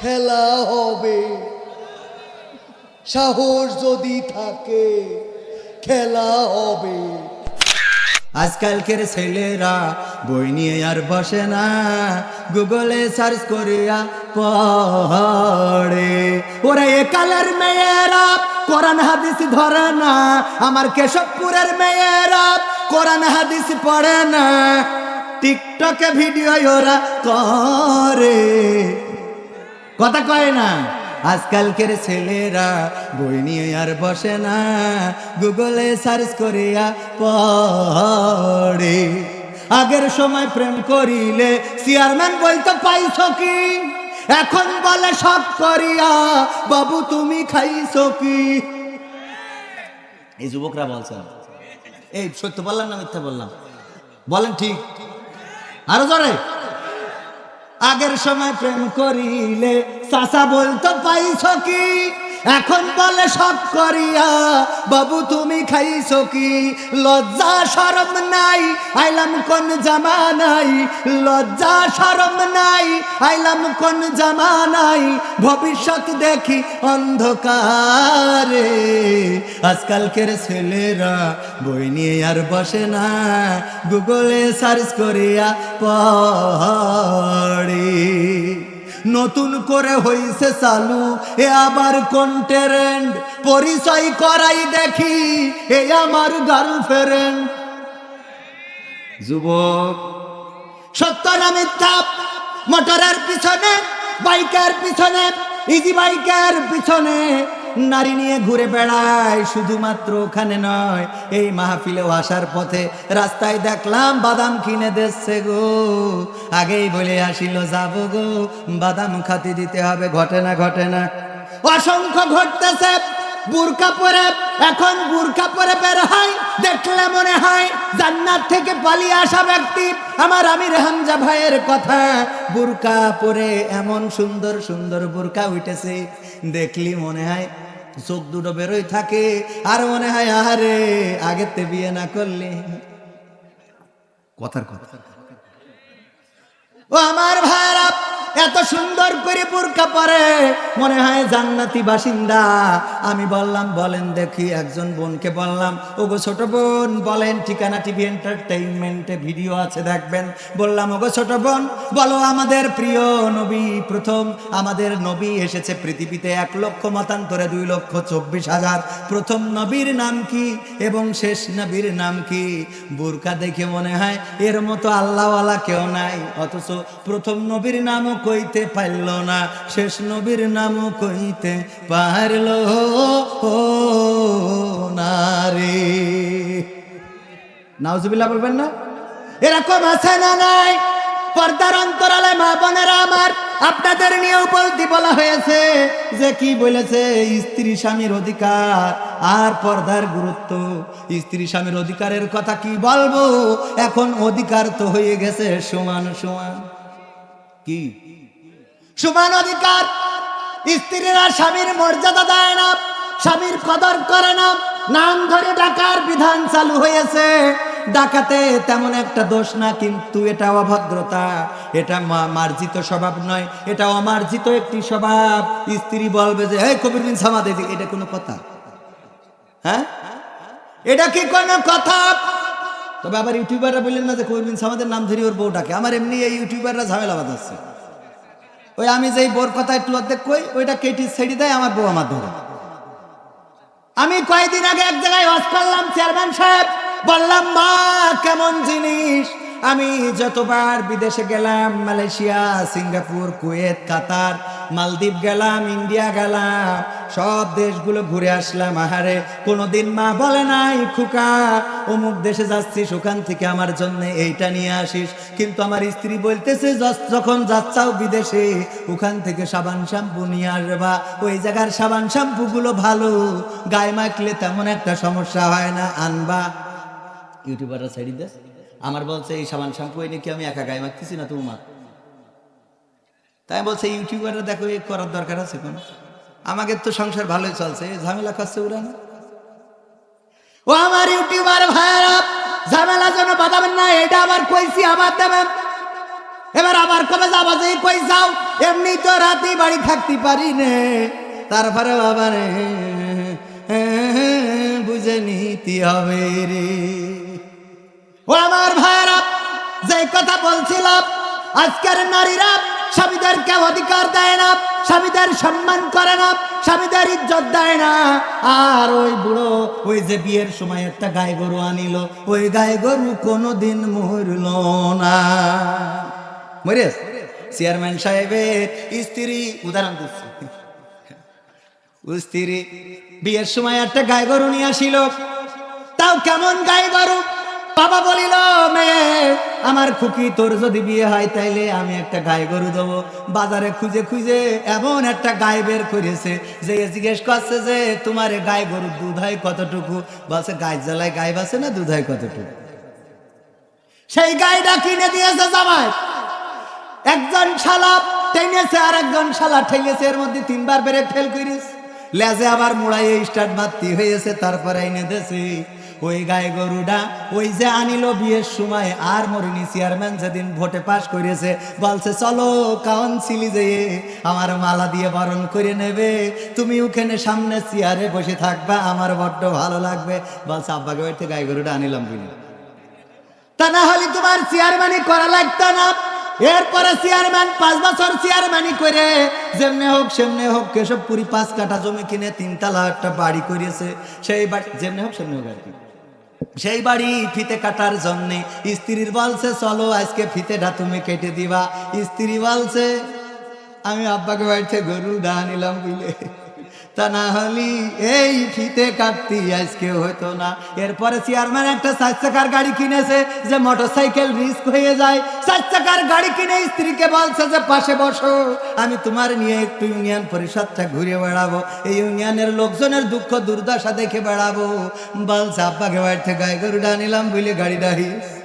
খেলা হবে। সাহস যদি থাকে, খেলা হবে। আজকালকের ছেলেরা বই নিয়ে আর বসে না। গুগলে সার্চ করিয়া পড়ে। ওরা একালের মেয়েরা, কোরআন হাদিস ধরে না। আমার কেশবপুরের মেয়েরা, কোরআন হাদিস পড়ে না। টিকটকে ভিডিও ওরা করে। কথা কয় না। আজকালকের ছেলেরা বই নিয়ে আর বসে না। গুগলে সার্চ করিয়া পড়ে। আগের সময় প্রেম করিলে চেয়ারম্যান বলতো, পাইছ কি? এখন বলে সব করিয়া, বাবু তুমি খাইছ কি? এই যুবকরা বলছেন এই সত্য বললাম না মিথ্যা বললাম? বলেন ঠিক। আরও জোরে। আগের সময় প্রেম করিলে চাষা বলতো পাইছ কি? এখন বলে সব করিয়া, বাবু, তুমি খাইছ কি? লজ্জা সরম নাই? আইলাম কোন জামা নাই লজ্জা সরম নাই? আইলাম কোন জামা নাই ভবিষ্যৎ দেখি অন্ধকারে। আজকালকের ছেলেরা বই নিয়ে আর বসে না। গুগলে সার্চ করিয়া পড়ে। নতুন করে হইছে চালু। এ আবার কোন ট্রেন্ড পরিচয় করাই দেখি, এ আমার গার্লফ্রেন্ড যুবক, সত্য না মিথ্যা? মোটরের পিছনে, বাইকের পিছনে ইজি বাইকের পিছনে। নারী নিয়ে ঘুরে বেড়ায়, শুধুমাত্র ওখানে নয়, এই মাহফিলেও আসার পথে রাস্তায় দেখলাম বাদাম কিনে দিচ্ছে গো। আগেই বলে আসিল, যাব গো, বাদাম খাতি দিতে হবে, ঘটে না ঘটে না। অসংখ্য ঘটতেছে বুরকা পরে, এখন বুরকা পরে বের হয়, দেখলে মনে হয় জান্নাত থেকে পালিয়ে আসা ব্যক্তি। আমার আমির হামজা ভাইয়ের কথা, বুরকা পরে এমন সুন্দর সুন্দর বুরকা উঠেছে, দেখলি মনে হয় চোখ দুটো বেরোই থাকে, আর মনে হয় আরে আগেতে বিয়ে না করলে। কথার কথা। ও আমার ভাইরা এত সুন্দর করে বুরকা পরে, মনে হয় জান্নাতি বাসিন্দা। আমি বললাম, বলেন দেখি, একজন বোনকে বললাম, ওগো ছোট বোন, বলেন, ঠিকানা টিভি এন্টারটেইনমেন্টে ভিডিও আছে, দেখবেন। বললাম, ওগো ছোট বোন, বলো, আমাদের প্রিয় নবী প্রথম, আমাদের নবী এসেছে পৃথিবীতে এক লক্ষ, মতান্তরে দুই লক্ষ, চব্বিশ হাজার। প্রথম নবীর নাম কি এবং শেষ নবীর নাম কি? বুরকা দেখে মনে হয়, এর মতো আল্লাহওয়ালা কেউ নাই, অথচ প্রথম নবীর নামও কইতে পারল না। শেষ নবীর নামও কইতে পারল না রে। নাউজুবিল্লাহ বলবেন না? এরকম আছে না নাই? পর্দার অন্তরালে মা বোনেরা আমার, আপনাদের নিয়েও বলতে বলা হয়েছে যে কি বলেছে, স্ত্রী স্বামীর অধিকার আর পর্দার গুরুত্ব। স্ত্রী স্বামীর অধিকারের কথা কি বলব? এখন অধিকার তো হয়ে গেছে সমান সমান। কি? সমান অধিকার। স্ত্রীরা স্বামীর মর্যাদা দেয় না স্বামীর কদর করে না। নাম ধরে ডাকার বিধান চালু হয়েছে। ডাকাতে তেমন একটা দোষ না কিন্তু এটা অভদ্রতা। এটা মার্জিত স্বভাব নয় এটা অমার্জিত একটি স্বভাব। স্ত্রী বলবে যে এই কবির বিন সামাদ এদিকে", এটা কোনো কথা? হ্যাঁ? এটা কি কোনো কথা? তবে আবার ইউটিউবাররা বললেন না যে কবির বিন সামাদের নাম ধরি ওর বউ ডাকে? আমার এমনি এই ইউটিউবাররা ঝামেলা বাঁধাচ্ছে। ওই আমি যেই বোর কথা একটু অর্ধেক কই, ওইটা কেটি ছেড়ে দেয়, আমার বউ আমার ধরে। আমি কয়েকদিন আগে এক জায়গায় ওয়াজ করলাম, চেয়ারম্যান সাহেব, বললাম, মা, কেমন জিনিস? আমি যতবার বিদেশে গেলাম, মালয়েশিয়া, সিঙ্গাপুর, কুয়েত, কাতার, মালদ্বীপ গেলাম, ইন্ডিয়া গেলাম, সব দেশগুলো ঘুরে আসলাম। আহারে, কোনোদিন মা বলে নাই, খুকা, অমুক দেশে যাচ্ছিস, ওখান থেকে আমার জন্য এইটা নিয়ে আসিস। কিন্তু আমার স্ত্রী বলতেছে যখন যাচ্ছাও বিদেশে, ওখান থেকে সাবান শ্যাম্পু নিয়ে আসবা। ওই জায়গার সাবান শ্যাম্পুগুলো ভালো, গায়ে মাখলে তেমন একটা সমস্যা হয় না, আনবা। ইউটিউবাররা ছেড়ে দেশ আমার বলছে, এই সাবান শ্যাম্পু এনে কি আমি একা গায়ে মাখতেছি না তোমার? তাই বলছে ইউটিউবাররা দেখো এই করার দরকার আছে কোন? আমাকে তো সংসার ভালোই চলছে ঝামেলা করছে ওরা না? ও আমার ইউটিউবার ভাইরা ঝামেলা যেন বাঁধাবেন না, এটা আবার কইছি আবার দেবেন। এবার আবার কবে যাব যে কই যাও এমনি তো রাতে বাড়ি থাকতে পারি নে। তারপরে আবার বুঝে নিতে হবে রে। ও আমার ভাইরা যে কথা বলছিলাম, আজকের নারীরা স্বামীদেরকে অধিকার দেয় না, স্বামীদের সম্মান করে না, স্বামীদের ইজ্জত দেয় না। আর ওই বুড়ো, ওই যে বিয়ের সময় একটা গায়ে গরু আনিল, ওই গায়ে গরু কোনোদিন মরল না। মরিস? চেয়ারম্যান সাহেবের স্ত্রী, উদাহরণ দিচ্ছি। স্ত্রী, বিয়ের সময় একটা গায়ে গরু নিয়ে আসিল। তাও কেমন গায়ে গরু? বাবা বলিল, মেয়ে, আমার খুকি তোর যদি বিয়ে হয়, তাইলে আমি একটা গায়ে গরু দেবো। বাজারে খুঁজে খুঁজে এমন একটা গায়ে বের করেছে, যে জিজ্ঞেস করছে যে, তোমার গায়ে গরুর দুধ হয় কতটুকু? বলছে গায়ে জ্বালায় গায়ে বাসে না দুধ হয় কতটুকু? সেই গাইটা কিনে দিয়েছে জামাই। একজন শালা টেনেছে আর একজন শালা ঠেলেছে এর মধ্যে তিনবার ব্রেক ফেল করিস। লেজে আবার মুড়াইয়ে স্টার্ট মারতি হয়েছে, তারপরে এনে দেছে ওই গায়ে গরুটা ওই যে আনিল বিয়ের সময়, আর মরিনি চেয়ারম্যান যেদিন ভোটে পাশ করেছে বলছে, চলো কাউন্সিলি যে আমার মালা দিয়ে বরণ করে নেবে। তুমি ওখানে সামনে চেয়ারে বসে থাকবা, আমার বড্ড ভালো লাগবে। বলছে আব্বাকে বাড়িতে গায়ে গরুটা আনিলাম কিনা। তা না হলে তোমার চেয়ারম্যানই করা লাগতো না। এরপরে চেয়ারম্যান, পাঁচ বছর চেয়ারম্যানই করে, যেমনে হোক সেমনে হোক কেশবপুরি পাঁচ কাঠা জমি কিনে তিনতলা একটা বাড়ি করিয়েছে। সেই বাড়ি, যেমনে হোক সেমনে হোক আর কি। সেই বাড়ি ফিতে কাটার জন্য। স্ত্রীর বলছে, চলো আজকে ফিতেটা তুমি কেটে দিবা। স্ত্রী বলছে, আমি আব্বাকে বাড়িতে গরু ডা নিলাম বুঝলে। তা না হলি এই ফিতে কাটতি আজকে হতো না। এরপরে চেয়ারম্যান একটা চার চাকার গাড়ি কিনেছে যে মোটর সাইকেল রিস্ক হয়ে যায়। চার চাকার গাড়ি কিনে স্ত্রীকে বলছে যে, পাশে বসো, আমি তোমার নিয়ে একটু ইউনিয়ন পরিষদটা ঘুরে বেড়াবো। এই ইউনিয়নের লোকজনের দুঃখ, দুর্দশা দেখে বেড়াবো। বলছে, আব্বাকে বাড়িতে গায়ে গরুটা নিলাম বুঝলে গাড়িটা হিস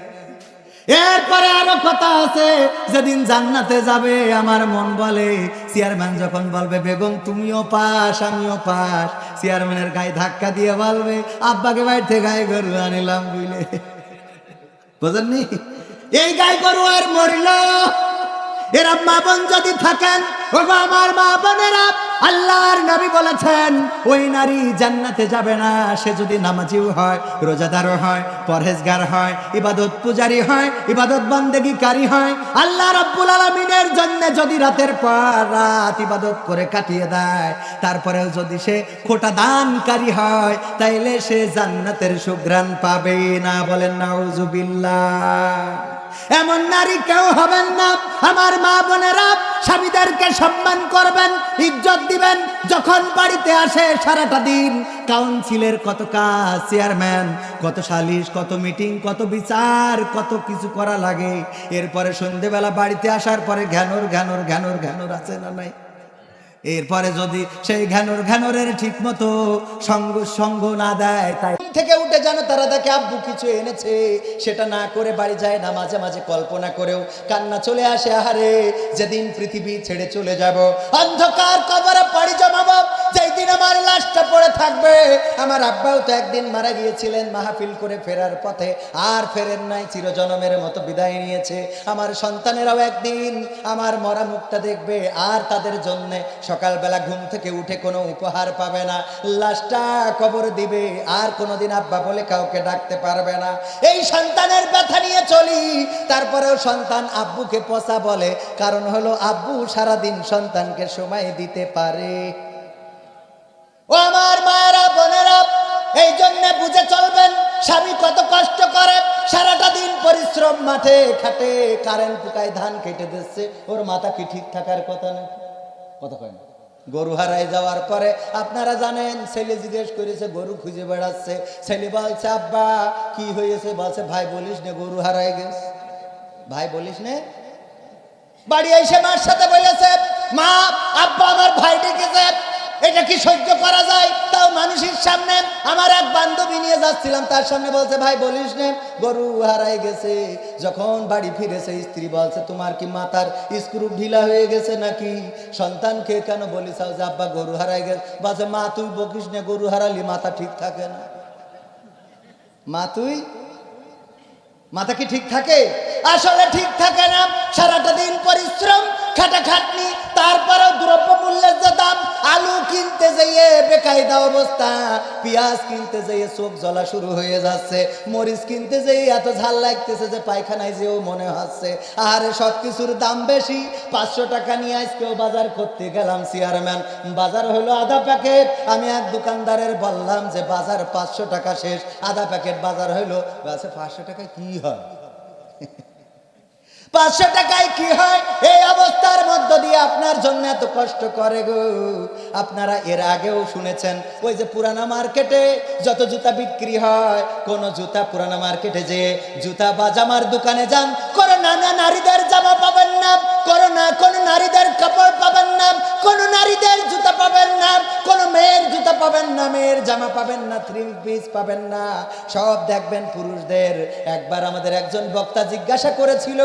এরপরে আরও কথা আছে, যেদিন জান্নাতে যাবে, আমার মন বলে, চেয়ারম্যান যখন বলবে, বেগম, তুমিও পাস, আমিও পাস। চেয়ারম্যানের গায়ে ধাক্কা দিয়ে বলবে, আব্বাকে বাড়িতে গায়ে গরু আনিলাম বুঝলে বুঝেননি? এই গায়ে গরু আর মরিল। এরা মা বোন যদি থাকেন ও গো আমার মা বোনেরা আল্লাহর নবী বলেছেন, ওই নারী জান্নাতে যাবে না। সে যদি নামাজিও হয়, রোজাদারও হয়, পরহেজগার হয়, ইবাদত পূজারি হয়, ইবাদত বন্দেগীকারী হয়, আল্লাহ রাব্বুল আলমিনের জন্য যদি রাতের পর রাত ইবাদত করে কাটিয়ে দেয়, তারপরেও যদি সে খোটা দানকারী হয়, তাইলে সে জান্নাতের সুঘ্রাণ পাবে না বলেন নাউজুবিল্লাহ। এমন নারী কেউ হবেন না। আমার মা বোনেরা স্বামীদেরকে সম্মান করবেন, ইজ্জত দিবেন। যখন বাড়িতে আসে সারাটা দিন, কাউন্সিলের কত কাজ, চেয়ারম্যান, কত সালিশ, কত মিটিং, কত বিচার, কত কিছু করা লাগে। এরপরে সন্ধেবেলা বাড়িতে আসার পরে ঘ্যানোর ঘ্যানোর ঘ্যানোর ঘ্যানোর আছে না নাই? এরপরে যদি সেই ঘ্যানোর ঘ্যানোরের ঠিক মতো সঙ্গ সঙ্গ না দেয়, তাই থেকে উঠে জানো তারা দেখে, আব্বু, কিছু এনেছে। সেটা না করে বাড়ি যায় না, মাঝে মাঝে কল্পনা করেও কান্না চলে আসে। আহারে, যেদিন পৃথিবী ছেড়ে চলে যাব, অন্ধকার কবরে পাড়ি জমাবো যেই দিন আমার লাশটা পড়ে থাকবে, আমার আব্বাও তো একদিন মারা গিয়েছিলেন, মাহফিল করে ফেরার পথে আর ফেরেন নাই, চিরজনমের মতো বিদায় নিয়েছে। আমার সন্তানেরাও একদিন আমার মরা মুখটা দেখবে, আর তাদের জন্যে সকালবেলা ঘুম থেকে উঠে কোনো উপহার পাবে না। লাশটা কবর দিবে, আর কোনোদিন আব্বা বলে কাউকে ডাকতে পারবে না। এই সন্তানের ব্যথা নিয়ে চলি। তারপরেও সন্তান আব্বুকে পচা বলে, কারণ হলো আব্বু সারাদিন সন্তানকে সময় দিতে পারে। ও আমার মায়েরা, বোনেরা, এই জন্য বুঝে চলবেন, স্বামী কত কষ্ট করে, সারাটা দিন পরিশ্রম মাঠে খাটে কারেন্ট পুকায় ধান কেটে দিচ্ছে। ওর মাথা কি ঠিক থাকার কথা না কথা কয় না। গরু হারাই যাওয়ার পরে আপনারা জানেন, ছেলে জিজ্ঞেস করেছে, গরু খুঁজে বেড়াচ্ছে। ছেলে বলছে, আব্বা, কি হয়েছে? বলছে, ভাই, বলিস নে, গরু হারাই গেছে। ভাই, বলিস নে? বাড়ি এসে মার সাথে বলেছে, মা, আব্বা আমার ভাই ডেকেছে। এটা কি সহ্য করা যায়? তাও মানুষের সামনে আমার এক বান্ধবী নিয়ে যাচ্ছিলাম, তার সামনে বলছে, ভাই, বলিস নে, গরু হারাই গেছে। যখন বাড়ি ফিরেছে, স্ত্রী বলছে, তোমার কি মাথার স্ক্রু ঢিলা হয়ে গেছে নাকি? সন্তানকে কেন বলিস যে আব্বা গরু হারাই গেছে। বলছে, মা, তুই বকিস নে, গরু হারালি, মাথা ঠিক থাকে না। মা, তুই? মাথা কি ঠিক থাকে? আসলে ঠিক থাকে না। সারাটা দিন পরিশ্রম খাটাখাটনি, তারপরেও দ্রব্য মূল্যের যে দাম, আলু কিনতে যেয়ে বেকায়দা অবস্থা, পেঁয়াজ কিনতে যেয়ে চোখ জ্বলা শুরু হয়ে যাচ্ছে, মরিচ কিনতে যেয়ে এত ঝাল লাগতেছে যে পায়খানায় যেও মনে হচ্ছে। আরে সব কিছুর দাম বেশি, পাঁচশো টাকা নিয়ে আজকেও বাজার করতে গেলাম চেয়ারম্যান। বাজার হলো আধা প্যাকেট, আমি এক দোকানদারের বললাম যে বাজার পাঁচশো টাকা শেষ, আধা প্যাকেট বাজার হইল পাঁচশো টাকা কি হয়? পাঁচশো টাকায় কি হয়? এই অবস্থার মধ্য দিয়ে আপনার জন্য এত কষ্ট করে গো। আপনারা এর আগেও শুনেছেন, ওই যে পুরানা মার্কেটে যত জুতা বিক্রি হয়, কোন জুতা পুরানা মার্কেটে যে জুতা বা জামার দোকানে যান, কোনো নানা নারীদের জামা পাবেন না, কোন না, কোন নারীদের কাপড় পাবেন না, কোন নারীদের জুতা পাবেন না, কোন মেয়ের জুতা পাবেন না, মেয়ের জামা পাবেন না থ্রি পিস পাবেন না। সব দেখবেন পুরুষদের। একবার আমাদের একজন বক্তা জিজ্ঞাসা করেছিল,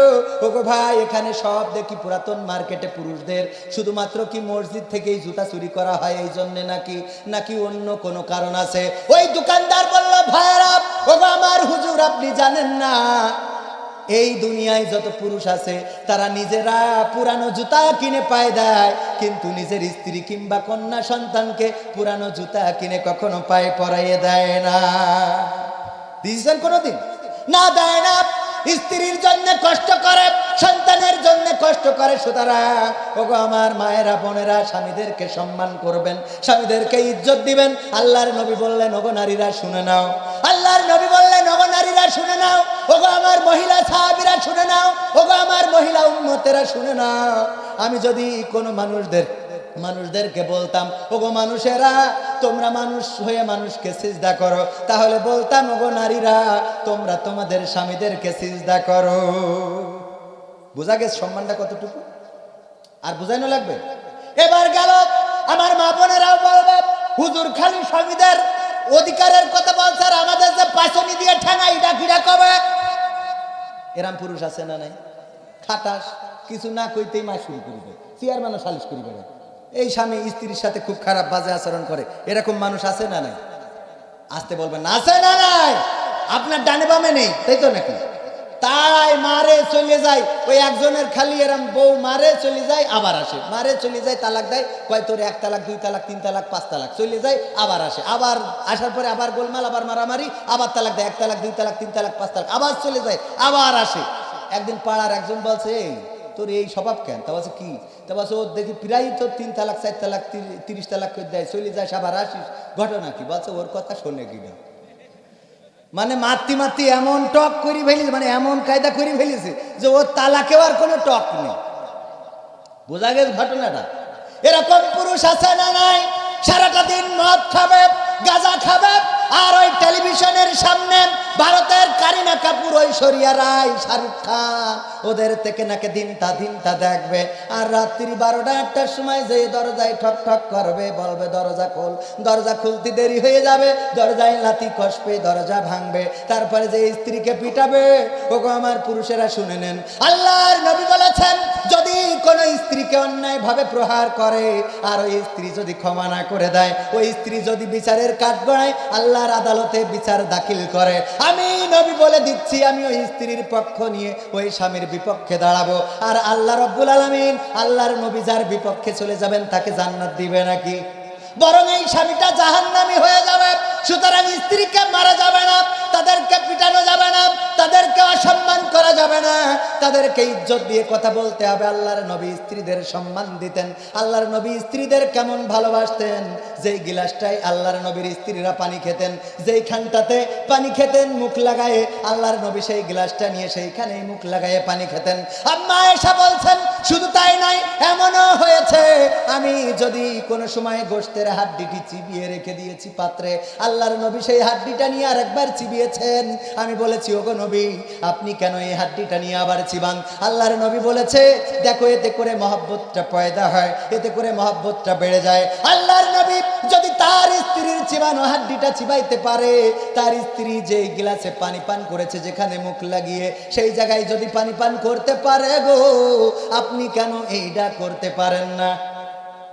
ওগো ভাই, এখানে সব দেখি পুরাতন মার্কেটে পুরুষদের। শুধুমাত্র কি মসজিদ থেকেই জুতা চুরি করা হয় এই জন্যে নাকি? নাকি অন্য কোনো কারণ আছে? ওই দোকানদার বলল ভাইরা ওগো আমার হুজুর আপনি জানেন না। এই দুনিয়ায় যত পুরুষ আছে, তারা নিজেরা পুরানো জুতা কিনে পায় দেয়, কিন্তু নিজের স্ত্রী কিংবা কন্যা সন্তানকে পুরানো জুতা কিনে কখনো পায়ে পরাইয়ে দেয় না। দিয়েছেন কোনোদিন না দেয় না। স্ত্রীর জন্য কষ্ট করে, সন্তানের জন্য কষ্ট করে। সুতরাং, ওগো আমার মায়েরা, বোনেরা, স্বামীদেরকে সম্মান করবেন, স্বামীদেরকে ইজ্জত দিবেন। আল্লাহর নবী বললেন, ওগো নারীরা, শুনে নাও আল্লাহর নবী বললেন, ওগো নারীরা, শুনে নাও। ওগো আমার মহিলা সাহাবিরা, শুনে নাও। ওগো আমার মহিলা উন্মতেরা শুনে নাও। আমি যদি কোনো মানুষদের, মানুষদেরকে বলতাম, ওগো মানুষেরা, তোমরা মানুষ হয়ে মানুষকে সিজদা করো, তাহলে বলতাম, ওগো নারীরা, তোমরা তোমাদের স্বামীদেরকে সিজদা করো। বোঝা গেছে সম্মানটা কতটুকু? আর বুঝাইনো লাগবে? এবার গেল, আমার মা বোনেরাও বলবে, হুজুর খালি স্বামীদের অধিকারের কথা বলছে আর আমাদের যে পাশনি দিয়ে ঠেঙাই কিরা কবে? এরাম পুরুষ আছে না নাই? খাটাস, কিছু না কইতেই মা শুরু করবে চেয়ারম্যানও সালিশ করি বেড়ে এই স্বামী স্ত্রীর সাথে খুব খারাপ বাজে আচরণ করে, এরকম মানুষ আছে না নাই? আসতে বলবেন, আছে না নাই? আপনার ডানে বামে নেই, তাই তো নাকি? তাই মারে চলে যায়। ওই একজনের খালি এরম বউ মারে চলে যায়, আবার আসে। মারে চলে যায়, তালাক দেয়। কয়, তোর এক তালাক, দুই তালাক, তিন তালাক, পাঁচ তালাক। চলে যায়, আবার আসে। আবার আসার পরে আবার গোলমাল, আবার মারামারি, আবার তালাক দেয়। এক তালাক, দুই তালাক, তিন তালাক, পাঁচ তালাক, আবার চলে যায়, আবার আসে। একদিন পাড়ার একজন বলছে তোর এই স্বভাব কেন? তা বলছে, কি? তা বলছে, ও দেখি প্রায় তোর তিন তালাক, চার তালাক, তিরিশ তালাক করে দেয়। চলে যায় আবার আসিস। ঘটনা কি? বলছে, ওর কথা শোনে কিনা? মানে মাতি মাতি এমন টক করে ফেলিস মানে এমন কায়দা করে ফেলেছে যে ও তালাকেও আর কোনো টক নেই। বোঝা গেছে ঘটনাটা? এরকম পুরুষ আছে না নাই? সারাটা দিন মদ খাবে, গাজা খাবে, আর ওই টেলিভিশনের সামনে ভারতের কারিনা কাপুর ঐশ্বরিয়া রায়, শাহরুখ খান, ওদের থেকে নাকি দিনটা দিনটা দেখবে। আর রাত্রি বারোটা একটার সময় যে দরজায় ঠক ঠক করবে, বলবে, দরজা খোল। দরজা খুলতে দেরি হয়ে যাবে, দরজায় লাতি কষবে, দরজা ভাঙবে। তারপরে যে স্ত্রীকে পিটাবে, ওগো আমার পুরুষেরা শুনে নেন। আল্লাহর নবী বলেছেন, যদি কোনো স্ত্রীকে অন্যায় ভাবে প্রহার করে, আর ওই স্ত্রী যদি ক্ষমা না করে দেয়, ওই স্ত্রী যদি বিচারের কাঠ গড়ায় আল্লাহর আদালতে বিচার দাখিল করে। আমি নবী বলে দিচ্ছি, আমি ওই স্ত্রীর পক্ষ নিয়ে ওই স্বামীর বিপক্ষে দাঁড়াবো। আর আল্লাহ রব্বুল আলমিন, আল্লাহর নবী যার বিপক্ষে চলে যাবেন তাকে জান্নাত দিবে নাকি? বরং এই স্বামীটা জাহান্নামি হয়ে যাবে। সুতরাং স্ত্রীকে মারা যাবে না, তাদেরকে পিটানো যাবে না, তাদেরকে অসম্মান করা যাবে না। তাদেরকে ইজ্জত দিয়ে কথা বলতে হবে। আল্লাহর নবী স্ত্রীদের সম্মান দিতেন। আল্লাহর নবী স্ত্রীদের কেমন ভালোবাসতেন? যেই গিলাসটায় আল্লাহর নবীর স্ত্রীরা পানি খেতেন, যেই খানটাতে পানি খেতেন, মুখ লাগায়ে আল্লাহর নবী সেই গ্লাসটা নিয়ে সেইখানেই মুখ লাগায়ে পানি খেতেন। আম্মা এসা বলছেন, শুধু তাই নয়, এমনও হয়েছে। আমি যদি কোনো সময় গোষ্ঠের হাড্ডিটি চিবিয়ে রেখে দিয়েছি পাত্রে। আল্লাহর নবী সেই হাড্ডিটা নিয়ে আরেকবার চিবিয়েছেন। আমি বলেছি, ওগো নবী, আপনি কেন এই হাড্ডিটা নিয়ে আবার চিবান? আল্লাহর নবী বলেছে, দেখো, এতে করে মহব্বতটা পয়দা হয়, এতে করে মহব্বতটা বেড়ে যায়। আল্লাহর নবী যদি তার স্ত্রীর চিবানো হাড্ডিটা চিবাইতে পারে, তার স্ত্রী যে গ্লাসে পানি পান করেছে, যেখানে মুখ লাগিয়ে, সেই জায়গায় যদি পানি পান করতে পারে গো, আপনি কেন এইটা করতে পারেন না?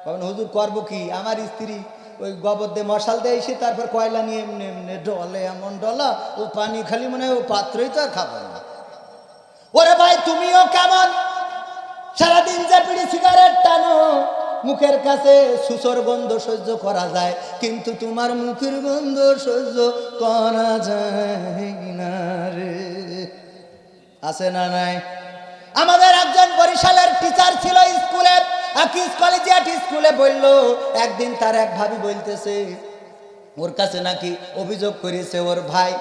কারণ হুজুর, করব কি? আমার স্ত্রী ওই গোবর দিয়ে মশাল দিয়ে এসে তারপর কয়লা নিয়ে এমনি এমনি ডলে এমন ডলা, ও পানি খালি মনে হয় ও পাত্রই তো আর খাব না। ওরে ভাই, তুমিও কেমন? সারাদিন যে বিড়ি সিগারেট টানো, মুখের কাছে সুসর গন্ধ সহ্য করা যায়, কিন্তু তোমার মুখের গন্ধ সহ্য করা যায় না রে। আছে না নাই? আমাদের একজন বরিশালের টিচার ছিল স্কুলে একদিন তার এক ভাবি বলতেছে, ওর কাছে নাকি অভিযোগ করেছে ওর ভাই,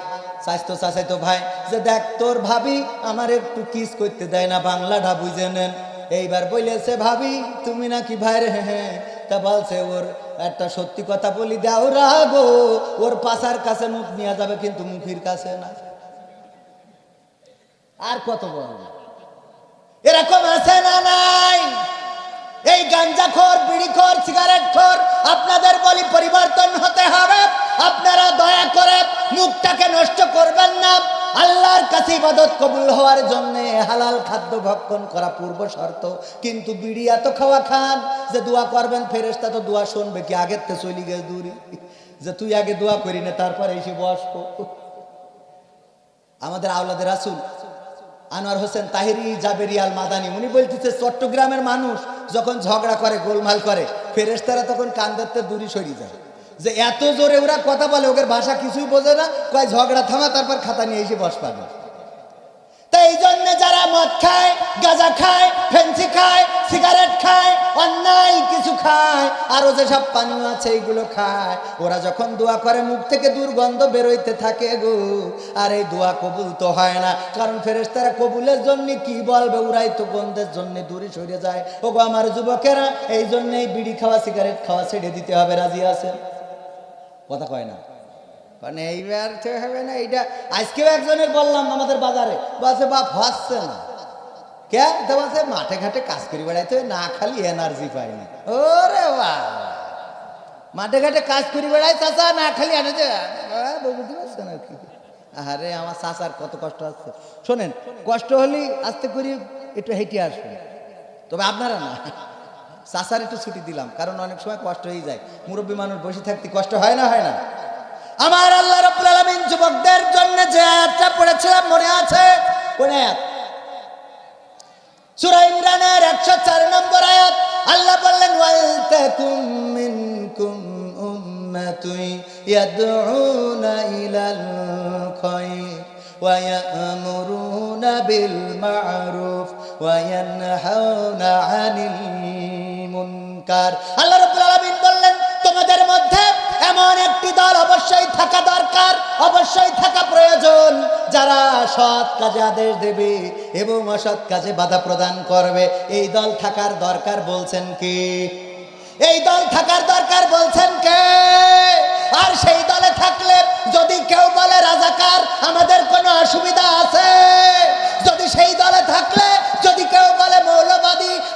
স্বাস্থ্য চাচাইতো ভাই, যে দেখ, তোর ভাবি আমার একটু কিস করতে দেয় না, বাংলাটা বুঝে নেন। এইবার বলেছে, ভাবি, তুমি নাকি ভাইরে হ্যাঁ হ্যাঁ তা বলছে ওর একটা সত্যি কথা বলি দাও রাগো ওর পাশার কাছে মুখ নিয়ে যাবে কিন্তু মুখির কাছে না। আর কত বলব এরকম আছে না নাই? এই গাঞ্জাখোর, বিড়িখোর সিগারেট খোর আপনাদের বলি পরিবর্তন হতে হবে। আপনারা দয়া করে মুখটাকে নষ্ট করবেন না। আল্লাহর কাছে ইবাদত কবুল হওয়ার জন্য হালাল খাদ্য ভক্ষণ করা পূর্ব শর্ত। কিন্তু বিড়ি এত খাওয়া খান যে দোয়া করবেন ফেরেস্তা তো দোয়া শুনবে কি আগের তো চলি গেছে দূরে? যে তুই আগে দোয়া করি না, তারপরে এসে বসবো। আমাদের আওলাদের রাসুল আনোয়ার হোসেন তাহিরি জাবেরি আল মাদানি উনি বলতেছে, চট্টগ্রামের মানুষ যখন ঝগড়া করে, গোলমাল করে ফেরেস্তারা তখন কান্দাতে দূরে সরিয়ে যায়। যে এত জোরে ওরা কথা বলে, ওদের ভাষা কিছুই বোঝে না, কয় ঝগড়া থামা, তারপর খাতা নিয়ে এসে বস পাবে তাই জন্য যারা মদ খায়, গাঁজা খায়, ফেন্সি খায়, সিগারেট খায়, অন্যায় কিছু খায়, আরও যেসব পানীয় আছে এইগুলো খায়। ওরা যখন দোয়া করে, মুখ থেকে দুর্গন্ধ বেরোইতে থাকে গো। আর এই দোয়া কবুল তো হয় না। কারণ ফেরেশতারা কবুলের জন্য কি বলবে? ওরাই তো গন্ধের জন্য দূরে সরে যায়। ও গো আমার যুবকেরা এই জন্যই বিড়ি খাওয়া, সিগারেট খাওয়া ছেড়ে দিতে হবে। রাজি আছে কথা কয় না। মানে এইবার তো হবে না, এইটা আজকেও একজনের বললাম আমাদের বাজারে, বলছে, বাপ হচ্ছে না। কে? তো বলছে, মাঠে ঘাটে কাজ করি বেড়াইতে না খালি এনার্জি পাইনি ওরে বাবা! মাঠে ঘাটে কাজ করি বেড়াই, চাচা, না খালি এনার্জি আর কি? আরে আমার চাচার কত কষ্ট আছে। শোনেন, কষ্ট হলেই আস্তে করি একটু হেঁটে আসবেন তবে আপনারা না, চাচার একটু ছুটি দিলাম, কারণ অনেক সময় কষ্ট হয়ে যায়। মুরব্বী মানুষ বসে থাকতে কষ্ট হয় না হয় না? আমার আল্লাহ রব্বুল আলামিন যুবকদের জন্য যে আয়াতটা পড়েছিলাম, মনে আছে? কোন আয়াত সূরা ইমরানের 104 নম্বর আয়াত, আল্লাহ বললেন, ওয়াল তাকুম মিনকুম উম্মাতুন ইয়াদউনা ইলাল খায়র ওয়া ইয়ামুরুনা বিল মা'রুফ ওয়া ইয়ানহাউনা আনিল মুনকার। আল্লাহ রাব্বুল আলামিন বললেন, তোমাদের মধ্যে এমন একটি দল অবশ্যই থাকা দরকার, অবশ্যই থাকা প্রয়োজন। যারা সৎ কাজে আদেশ দেবে এবং অসৎ কাজে বাধা প্রদান করবে, এই দল থাকার দরকার বলছেন কি? এই দল থাকার দরকার বলছেন কে? আর সেই দলে থাকলে যদি কেউ বলে রাজাকার, আমাদের কোনো অসুবিধা আছে? যদি সেই দলে থাকলে যদি কেউ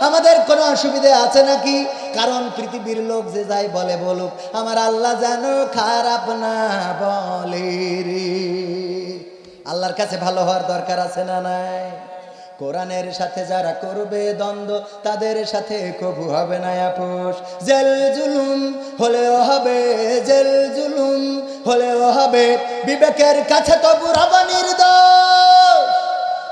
আমাদের কোনো অসুবিধা আছে নাকি? কারণ পৃথিবীর লোক যে যাই বলে বলুক, আমার আল্লাহ যেন খারাপ না বলে আল্লাহর কাছে ভালো হওয়ার দরকার আছে না নাই? কোরআনের সাথে যারা করবে দ্বন্দ্ব, তাদের সাথে কবু হবে না আপোষ। জেল জুলুম হলেও হবে, জেল জুলুম হলেও হবে। বিবেকের কাছে তবু রব নির্দোষ।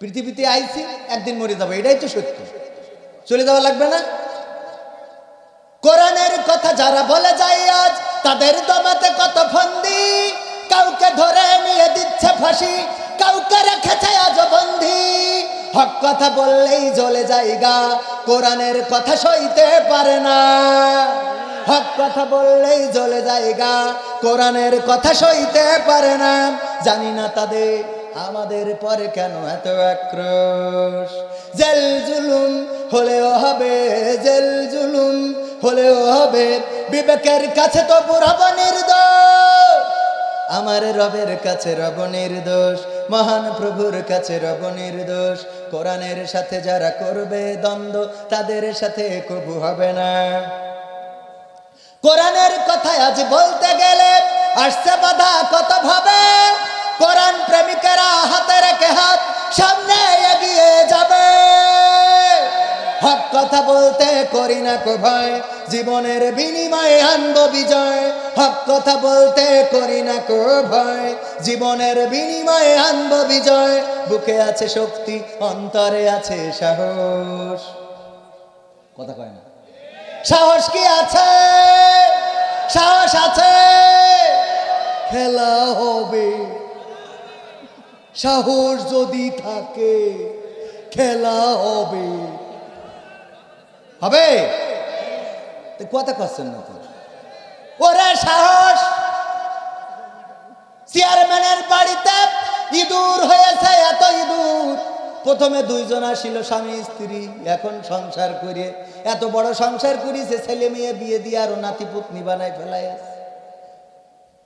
পৃথিবীতে আইছি, একদিন মরে যাব, এটাই তো সত্য। চলে যাওয়া লাগবে না? কোরআনের কথা যারা বলে যায় আজ, তাদের দমাতে কত ফন্দি? কাউকে ধরে নিয়ে দিচ্ছে ফাঁসি, কাউকে রেখেছে আজ বন্দি। হক কথা বললেই জ্বলে যায়গা কোরআনের কথা সইতে পারে না। হক কথা বললেই জ্বলে যায়গা কোরআনের কথা সইতে পারে না। জানি না তাদের আমাদের পরে কেন এত আক্রোশ? জেল জুলুম হলেও হবে, জেল জুলুম হলেও হবে। বিবেকের কাছে তো রব নির্দোষ। আমার রবের কাছে রব নির্দোষ। মহান প্রভুর কাছে রব নির্দোষ। কোরআনের সাথে যারা করবে দ্বন্দ্ব, তাদের সাথে কবু হবে না। কোরআনের কথায় আজ বলতে গেলে, আসছে বাধা কত ভাবে? কোরআন প্রেমিকেরা হাতে রেখে হাত সামনে এগিয়ে যাবে। হক কথা বলতে করি না কো ভয় জীবনের বিনিময়ে আনব বিজয়। হক কথা বলতে করি না কো ভয় জীবনের বিনিময়ে আনব বিজয়। বুকে আছে শক্তি, অন্তরে আছে সাহস। কথা কয় না। সাহস কি আছে? সাহস আছে। খেলা হবে। সাহস যদি থাকে, খেলা হবে। হবে? কথা করছেন না তো। ওরে সাহস! চেয়ারম্যানের বাড়িতে ইঁদুর হয়েছে, এত ইঁদুর। প্রথমে দুইজন আসিল, স্বামী, স্ত্রী। এখন সংসার করে, এত বড় সংসার করিছে, ছেলে মেয়ে বিয়ে দিয়ে আরও নাতিপুতনি বানাই ফেলাই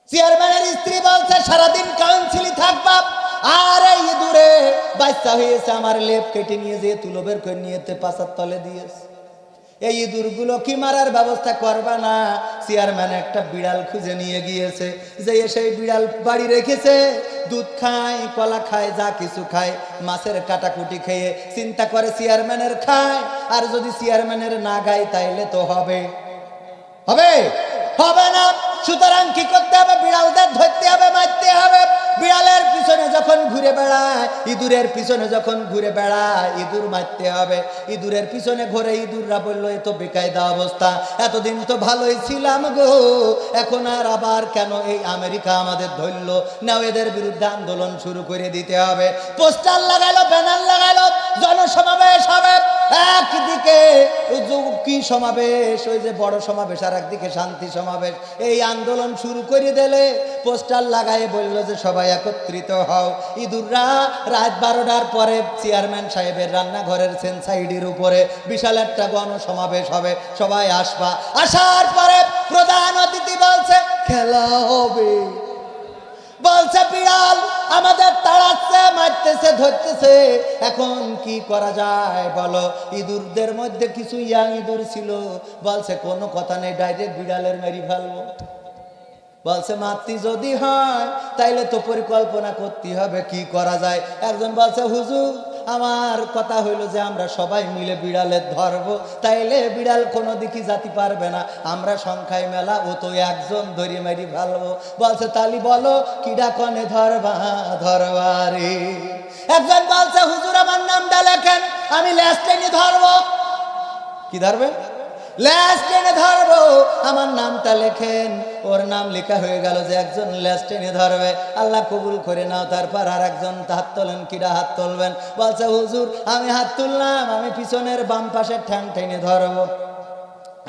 চেয়ারম্যানের স্ত্রী বলছে, সারাদিন কাউন্সিলি থাকবা আর এই ইঁদুরে বাচ্চা হয়েছে, আমার লেপ কেটে নিয়ে যেয়ে তুলো বের করে নিয়ে পাশার তলে দিয়েছে। এই কি মারার ব্যবস্থা করবা না? চেয়ারম্যান একটা বিড়াল খুঁজে নিয়ে গিয়েছে, যে বিড়াল বাড়ি রেখেছে। দুধ খায়, কলা খায়, যা কিছু খায়, মাছের কাটাকুটি খেয়ে চিন্তা করে চেয়ারম্যানের খায়। আর যদি চেয়ারম্যানের না গায় তাইলে তো হবে। হবে? হবে না। সুতরাং কি করতে হবে? বিড়ালদের ধরতে হবে, মারতে হবে। বিড়ালের পিছনে যখন ঘুরে বেড়ায়, ইঁদুরের পিছনে যখন ঘুরে বেড়ায়, ইঁদুর মারতে হবে। ইঁদুরের পিছনে ঘুরে ইঁদুররা বলল, এ তো বেকায়দা অবস্থা। এতদিন তো ভালোই ছিলাম গো। এখন আর আবার কেন এই আমেরিকা আমাদের ধরল? নাও এদের বিরুদ্ধে আন্দোলন শুরু করে দিতে হবে। পোস্টার লাগালো, ব্যানার লাগালো, জনসমাবেশ হবে। একদিকে কি সমাবেশ? ওই যে বড় সমাবেশ আর একদিকে শান্তি সমাবেশ। এই আন্দোলন শুরু করে দিলে পোস্টার লাগায় বলল যে সবাই একত্রিত হও। ইঁদুররা রাত বারোটার পরে চেয়ারম্যান সাহেবের রান্নাঘরের সেন্সাইডের উপরে বিশাল একটা গণ সমাবেশ হবে। সবাই আসবা। আসার পরে প্রধান অতিথি বলছে, খেলা হবে। বলছে, বিড়াল আমাদের তাড়াচ্ছে, মারতেছে, ধরতেছে। এখন কি করা যায় বলো? ইঁদুরদের মধ্যে কিছু ইয়াং ইঁদুর ছিল। বলছে, কোনো কথা নেই, ডাইরেক্ট বিড়ালের মেরি ফেলব। বলছে মাতৃ যদি হয়, তাইলে তো পরিকল্পনা করতে হবে, কি করা যায়? একজন বলছে, হুজুর, আমার কথা হইল যে আমরা সবাই মিলে বিড়ালের ধরবো, তাইলে বিড়াল কোনো দিকে জাতি পারবে না। আমরা সংখ্যায় মেলা, ও তো একজন ধরি মারি ফেলব। বলছে, তালি বলো, কিডা কনে ধরবা, ধরবারে? একজন বলছে, হুজুর, আমার নামটা লেখেন, আমি ল্যাস্টেনে ধরবো। কি ধরবে ল্যাস টেনে ধরবো। আমার নামটা লেখেন। ওর নাম লেখা হয়ে গেল যে একজন ল্যাস টেনে ধরবে। আল্লাহ কবুল করে নাও। তারপর আর একজন হাত তোলেন। কিরা হাত তুলবেন? বলছে, হুজুর, আমি হাত তুললাম। আমি পিছনের বাম পাশের ঠ্যাং টেনে ধরবো।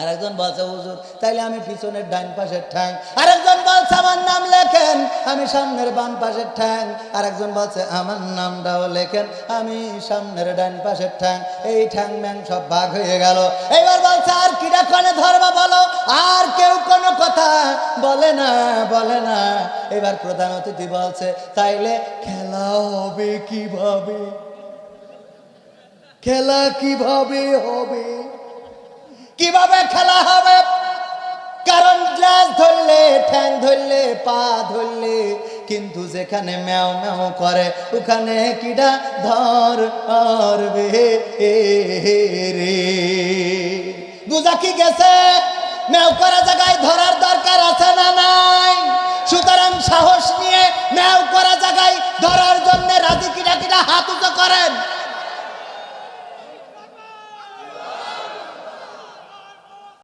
আরেকজন বলছে, হুজুর, তাইলে আমি পিছনের ডান পাশের ঠ্যাং। আরেকজন বলছে, আমার নাম লেখেন। আমি সামনের বাম পাশের ঠ্যাং। আরেকজন বলছে, আমার নামটাও লেখেন। আমি সামনের ডান পাশের ঠ্যাং। এই ঠ্যাং ম্যাং সব ভাগ হয়ে গেল। এবার বলছে, আর কিরা কনে ধরবা বলো? আর কেউ কোনো কথা বলে না বলে না। এবার প্রধান অতিথি বলছে, তাইলে খেলা হবে কীভাবে? খেলা কীভাবে হবে? কীভাবে খেলা হবে? কারণ গ্লাস ধরলে, ঠ্যাং ধরলে, পা ধরলে, কিন্তু যেখানে ম্যাও ম্যাও করে, ওখানে কিডা ধর অরবে রে। বুঝা কি গেছে? ম্যাও করা জায়গায় ধরার দরকার আছে না নাই? সুতরাং সাহস নিয়ে ম্যাও করা জায়গায় ধরার জন্য রাজি কি